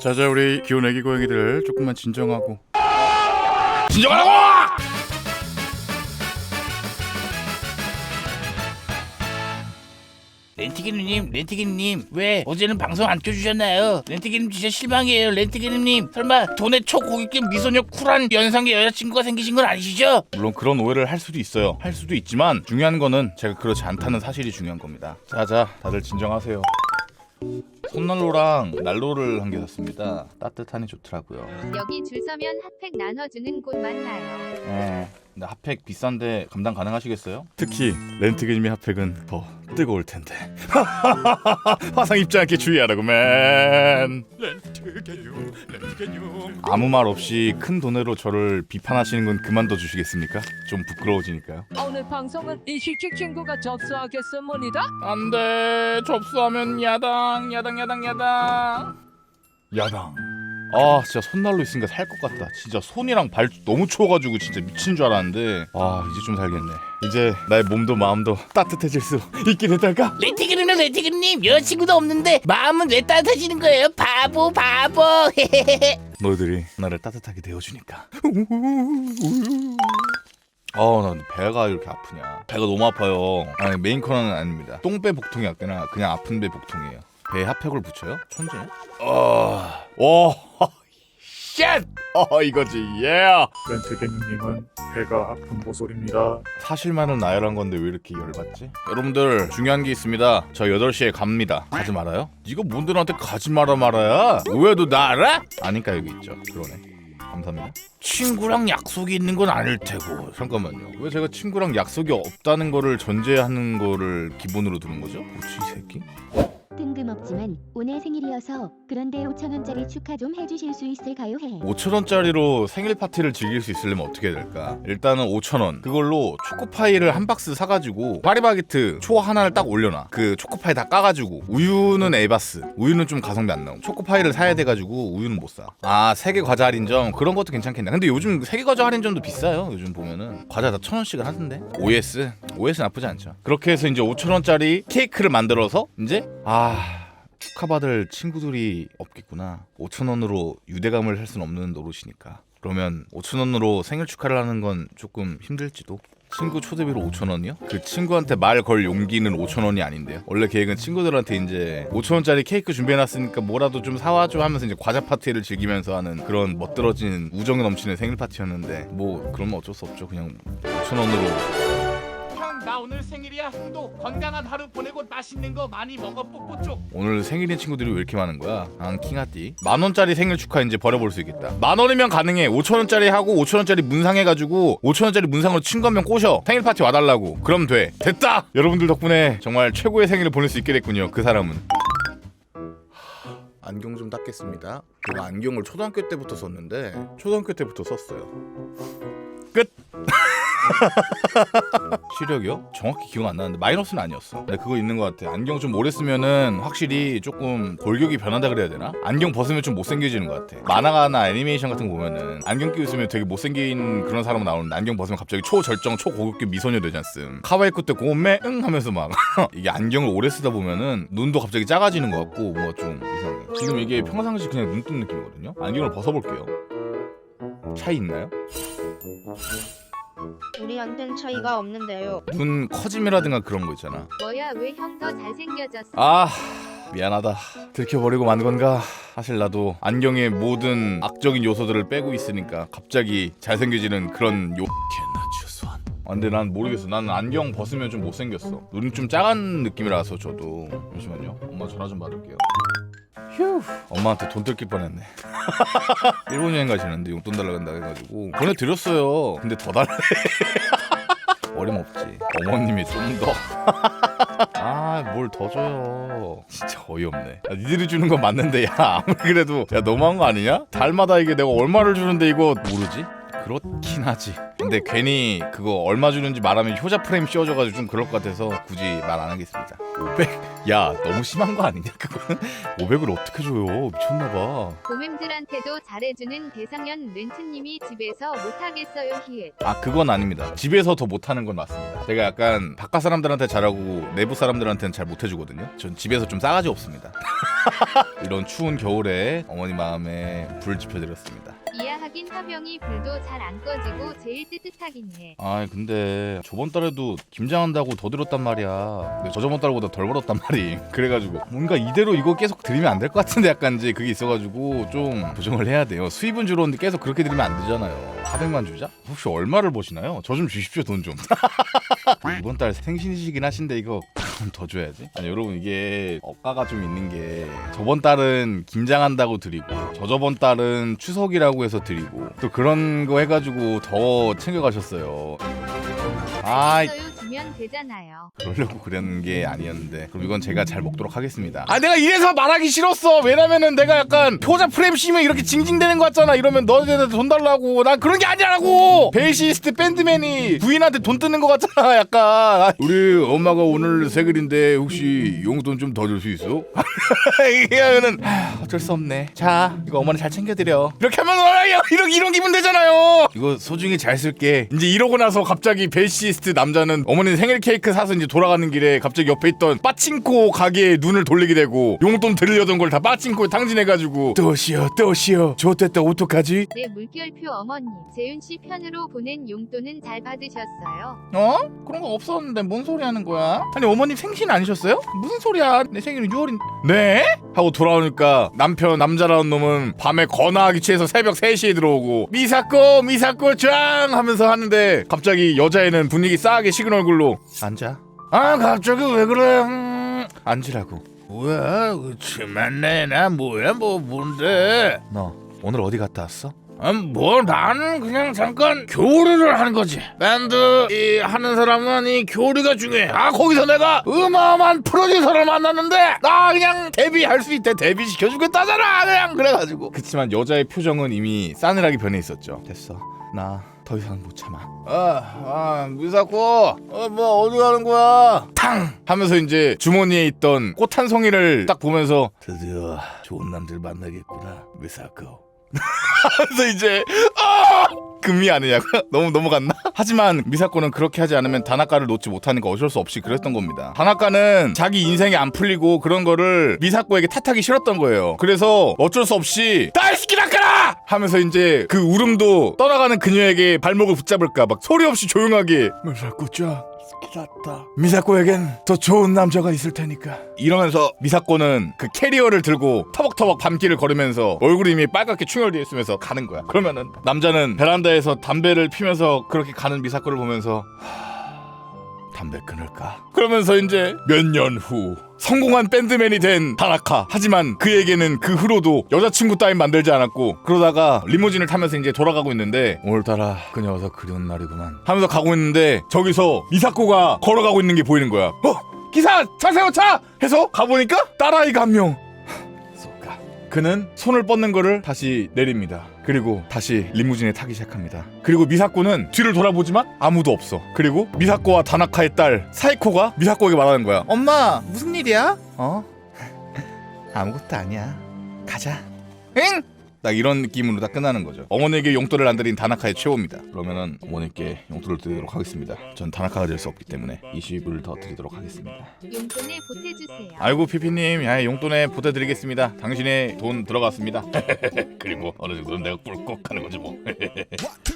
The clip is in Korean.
자자 우리 기온 애기 고양이들 조금만 진정하고 진정하라고! 렌티기님, 렌티기님, 왜 어제는 방송 안 켜주셨나요? 렌티기님 진짜 실망이에요, 렌티기님. 설마 돈의 초고객급 미소녀 쿨한 연상의 여자친구가 생기신 건 아니시죠? 물론 그런 오해를 할 수도 있어요 할 수도 있지만 중요한 거는 제가 그렇지 않다는 사실이 중요한 겁니다 자자 다들 진정하세요 손난로랑 난로를 한 개 샀습니다 따뜻하니 좋더라고요 여기 줄 서면 핫팩 나눠주는 곳 맞나요? 네. 근데 핫팩 비싼데 감당 가능하시겠어요? 특히 렌트게님의 핫팩은 더 뜨거울 텐데. 화상 입지 않게 주의하라고 맨. 렌트게님 렌트게님 아무 말 없이 큰 돈으로 저를 비판하시는 건 그만둬 주시겠습니까? 좀 부끄러워지니까요. 오늘 방송은 이식식 친구가 접수하겠습니다. 안돼. 접수하면 야당 야당 야당 야당. 야당 아 진짜 손난로 있으니까 살 것 같다. 진짜 손이랑 발 너무 추워가지고 진짜 미친 줄 알았는데. 아 이제 좀 살겠네. 이제 나의 몸도 마음도 따뜻해질 수 있게 됐달까? 렌티기님은 렌티기님, 여자친구도 없는데 마음은 왜 따뜻해지는 거예요? 바보, 바보. 너희들이 나를 따뜻하게 데워주니까. 아난 배가 이렇게 아프냐. 배가 너무 아파요. 아니 메인 코너는 아닙니다. 똥배 복통이 아니라 그냥 아픈 배 복통이에요 배에 핫팩을 붙여요? 천재냐? 어... 오... 쉣! 어 이거지 예 렌트게님은 배가 아픈 모쏠입니다. 사실만을 나열한 건데 왜 이렇게 열받지? 여러분들 중요한 게 있습니다 저 8시에 갑니다 가지 말아요? 네가 뭔들한테 가지 마라 말아야 왜너나 알아? 아니까 여기 있죠 그러네 감사합니다 친구랑 약속이 있는 건 아닐 테고 잠깐만요 왜 제가 친구랑 약속이 없다는 거를 전제하는 거를 기본으로 두는 거죠? 뭐지 이 새끼? 뜬금없지만 오늘 생일이어서 그런데 5천원짜리 축하 좀 해주실 수 있을까요? 해. 5천원짜리로 생일 파티를 즐길 수 있으려면 어떻게 해야 될까? 일단은 5천원. 그걸로 초코파이를 한 박스 사가지고 파리바게트 초 하나를 딱 올려놔. 그 초코파이 다 까가지고. 우유는 에바스. 우유는 좀 가성비 안 나옴. 초코파이를 사야 돼가지고 우유는 못사아 세계 과자 할인점. 그런 것도 괜찮겠네. 근데 요즘 세계 과자 할인점도 비싸요. 요즘 보면은. 과자 다 천원씩은 하던데. OS OS 나쁘지 않죠. 그렇게 해서 이제 5천원짜리 케이크를 만들어서 이제 아 축하받을 친구들이 없겠구나. 5천 원으로 유대감을 할 수는 없는 노릇이니까. 그러면 5천 원으로 생일 축하를 하는 건 조금 힘들지도. 친구 초대비로 5천 원이요? 그 친구한테 말 걸 용기는 5천 원이 아닌데요. 원래 계획은 친구들한테 이제 5천 원짜리 케이크 준비해놨으니까 뭐라도 좀 사와줘 하면서 이제 과자 파티를 즐기면서 하는 그런 멋들어진 우정이 넘치는 생일 파티였는데 뭐 그러면 어쩔 수 없죠. 그냥 5천 원으로 형, 나 오늘 생일이야. 형도 건강한 하루 보내고 맛있는 거 많이 먹어, 뽀뽀쪽. 오늘 생일인 친구들이 왜 이렇게 많은 거야? 앙 킹하띠. 만 원짜리 생일 축하 이제 버려볼 수 있겠다. 만 원이면 가능해. 5천 원짜리 하고 5천 원짜리 문상 해가지고 5천 원짜리 문상으로 친구 한명 꼬셔. 생일 파티 와달라고. 그럼 돼. 됐다! 여러분들 덕분에 정말 최고의 생일을 보낼 수 있게 됐군요 그 사람은. 안경 좀 닦겠습니다. 제가 안경을 초등학교 때부터 썼는데 초등학교 때부터 썼어요. 끝 시력이요? 정확히 기억 안 나는데 마이너스는 아니었어. 네, 그거 있는 것 같아. 안경 좀 오래 쓰면은 확실히 조금 골격이 변한다 그래야 되나? 안경 벗으면 좀 못생겨지는 것 같아. 만화가나 애니메이션 같은 거 보면은 안경 끼고 있으면 되게 못생긴 그런 사람 나오는데 안경 벗으면 갑자기 초절정 초고급급 미소녀 되지 않음. 카와이쿠 때 고메 응 하면서 막 이게 안경을 오래 쓰다 보면은 눈도 갑자기 작아지는 것 같고 뭔가 좀 이상해. 지금 이게 평상시 그냥 눈뜬 느낌이거든요. 안경을 벗어볼게요. 차이 있나요? 우리한텐 차이가 없는데요. 눈 커짐이라든가 그런 거 있잖아. 뭐야 왜 형 더 잘생겨졌어? 아 미안하다. 들켜버리고 만 건가? 사실 나도 안경의 모든 악적인 요소들을 빼고 있으니까 갑자기 잘생겨지는 그런 요 개나 아, 근데 난 모르겠어. 나는 안경 벗으면 좀 못생겼어. 눈이 좀 작은 느낌이라서 저도. 잠시만요. 엄마 전화 좀 받을게요 휴 엄마한테 돈 뜯길 뻔했네 일본 여행 가시는데 용돈 달라고 한다 해가지고 보내드렸어요 근데 더 달래 어림없지 어머님이 좀 더 아, 뭘 더 줘요. 진짜 어이없네. 야, 니들이 주는 건 맞는데, 야, 아무리 그래도, 야, 너무한 거 아니냐? 달마다 이게 내가 얼마를 주는데 이거 모르지? 그렇긴 하지. 근데 괜히 그거 얼마 주는지 말하면 효자 프레임 씌워져가지고 좀 그럴 것 같아서 굳이 말 안 하겠습니다. 500? 야, 너무 심한 거 아니냐, 그거는? 500을 어떻게 줘요? 미쳤나봐. 고맴들한테도 잘해주는 대상현 렌트님이 집에서 못하겠어요 히읗. 아 그건 아닙니다. 집에서 더 못하는 건 맞습니다. 제가 약간 바깥 사람들한테 잘하고 내부 사람들한테는 잘 못해주거든요. 전 집에서 좀 싸가지 없습니다. 이런 추운 겨울에 어머니 마음에 불 지펴드렸습니다. 이해하긴 화병이 불도 잘 안 꺼지고 제일 뜨뜻하긴 해. 아 근데 저번 달에도 김장한다고 더 들었단 말이야. 근데 저저번 달보다 덜 벌었단 말이. 그래가지고 뭔가 이대로 이거 계속 드리면 안 될 것 같은데 약간 이제 그게 있어가지고 좀 보정을 해야 돼요. 수입은 줄었는데 계속 그렇게 드리면 안 되잖아요. 400만 주자? 혹시 얼마를 버시나요? 저 좀 주십시오 돈 좀. 이번 달 생신이시긴 하신데 이거 그럼 더 줘야지. 아니 여러분 이게 억가가 좀 있는 게 저번 달은 김장한다고 드리고 저저번 달은 추석이라고 해서 드리고 또 그런 거 해가지고 더 챙겨가셨어요. 아 이 주면 되잖아요. 그러려고 그랬는 게 아니었는데 그럼 이건 제가 잘 먹도록 하겠습니다. 아 내가 이래서 말하기 싫었어. 왜냐면은 내가 약간 효자 프레임 씌면 이렇게 징징대는 거 같잖아. 이러면 너네한테 돈 달라고. 난 그런 게 아니라고! 베이시스트 밴드맨이 부인한테 돈 뜨는 거 같잖아 약간. 아, 우리 엄마가 오늘 생일인데 혹시 용돈 좀 더 줄 수 있어? 이게 하면은 하, 어쩔 수 없네. 자 이거 어머니 잘 챙겨드려. 이렇게 하면 어, 이런, 이런 기분 되잖아요. 이거 소중히 잘 쓸게. 이제 이러고 나서 갑자기 베이시스트 남자는 어머니 생일 케이크 사서 이제 돌아가는 길에 갑자기 옆에 있던 빠칭코 가게에 눈을 돌리게 되고 용돈 드리려던 걸 다 빠칭코에 탕진해가지고 떠시여 떠시여 좋댔다 어떡하지? 내 물결표 어머님, 재윤 씨 편으로 보낸 용돈은 잘 받으셨어요? 어? 그런 거 없었는데 뭔 소리 하는 거야? 아니 어머님 생신 아니셨어요? 무슨 소리야 내 생일은 6월인 네? 하고 돌아오니까 남편 남자라는 놈은 밤에 거나하기 취해서 새벽 3시에 들어오고 미사코 미사코 짱 하면서 하는데 갑자기 여자애는 분위기 싸하게 식은 얼굴 로. 앉아. 아 갑자기 왜 그래? 음, 앉으라고. 뭐야? 그치만네 나 뭐야? 뭐 뭔데? 너 오늘 어디 갔다 왔어? 아, 뭐 나는 그냥 잠깐 교류를 하는 거지. 밴드 이 하는 사람은 이 교류가 중요해. 아 거기서 내가 어마어마한 프로듀서를 만났는데 나 그냥 데뷔할 수 있대. 데뷔 시켜주겠다잖아. 그냥 그래가지고. 그치만 여자의 표정은 이미 싸늘하게 변해 있었죠. 됐어. 나 더 이상 못 참아. 아 아 미사코. 어 뭐 어디 가는 거야? 탕! 하면서 이제 주머니에 있던 꽃 한 송이를 딱 보면서 드디어 좋은 남들 만나겠구나 미사코 하면서 이제 아 금이 아니냐고 너무 넘어갔나? 하지만 미사코는 그렇게 하지 않으면 다나카를 놓지 못하니까 어쩔 수 없이 그랬던 겁니다. 다나카는 자기 인생이 안 풀리고 그런 거를 미사코에게 탓하기 싫었던 거예요. 그래서 어쩔 수 없이 딸스키 나카라 하면서 이제 그 울음도 떠나가는 그녀에게 발목을 붙잡을까 막 소리 없이 조용하게 미사코 짱 스키났다. 미사코에겐 더 좋은 남자가 있을 테니까. 이러면서 미사코는 그 캐리어를 들고 터벅터벅 밤길을 걸으면서 얼굴이 이미 빨갛게 충혈되어 있으면서 가는 거야. 그러면은 남자는 베란다에서 담배를 피면서 그렇게 가는 미사코를 보면서 담배 끊을까? 그러면서 이제 몇 년 후 성공한 밴드맨이 된 다나카 하지만 그에게는 그 후로도 여자친구 따윈 만들지 않았고 그러다가 리무진을 타면서 이제 돌아가고 있는데 오늘따라 그녀 와서 그리운 날이구만 하면서 가고 있는데 저기서 미사코가 걸어가고 있는 게 보이는 거야 어? 기사 차 세워 차! 해서 가보니까 딸아이가 한명 쏘까 그는 손을 뻗는 거를 다시 내립니다. 그리고 다시 리무진에 타기 시작합니다. 그리고 미사코는 뒤를 돌아보지만 아무도 없어. 그리고 미사코와 다나카의 딸 사이코가 미사코에게 말하는 거야. 엄마 무슨 일이야? 어? 아무것도 아니야. 가자. 응? 딱 이런 느낌으로 딱 끝나는 거죠. 어머니에게 용돈을 안 드린 다나카의 최후입니다. 그러면은 어머니께 용돈을 드리도록 하겠습니다. 전 다나카가 될 수 없기 때문에 20을 더 드리도록 하겠습니다. 용돈에 보태주세요. 아이고 피피님 야, 용돈에 보태드리겠습니다 당신의 돈 들어갔습니다 그리고 어느 정도는 내가 꿀꺽 하는 거지 뭐